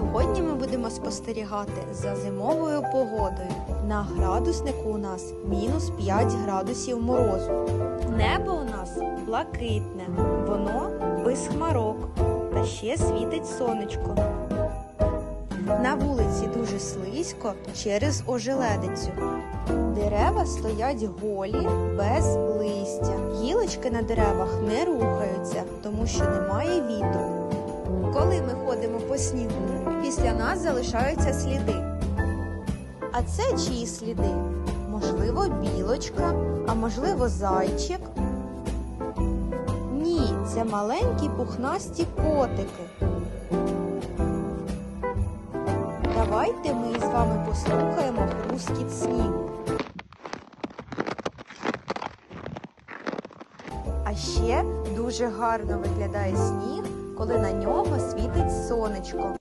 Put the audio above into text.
Сьогодні ми будемо спостерігати за зимовою погодою. На градуснику у нас мінус 5 градусів морозу. Небо у нас блакитне, воно без хмарок та ще світить сонечко. На вулиці дуже слизько через ожеледицю. Дерева стоять голі, без листя. Гілочки на деревах не рухаються, тому що немає вітру. Снігу, після нас залишаються сліди. А це чиї сліди? Можливо, білочка, а можливо, зайчик. Ні, це маленькі пухнасті котики. Давайте ми з вами послухаємо хрускіт снігу. А ще дуже гарно виглядає сніг, коли на нього світить сонечко.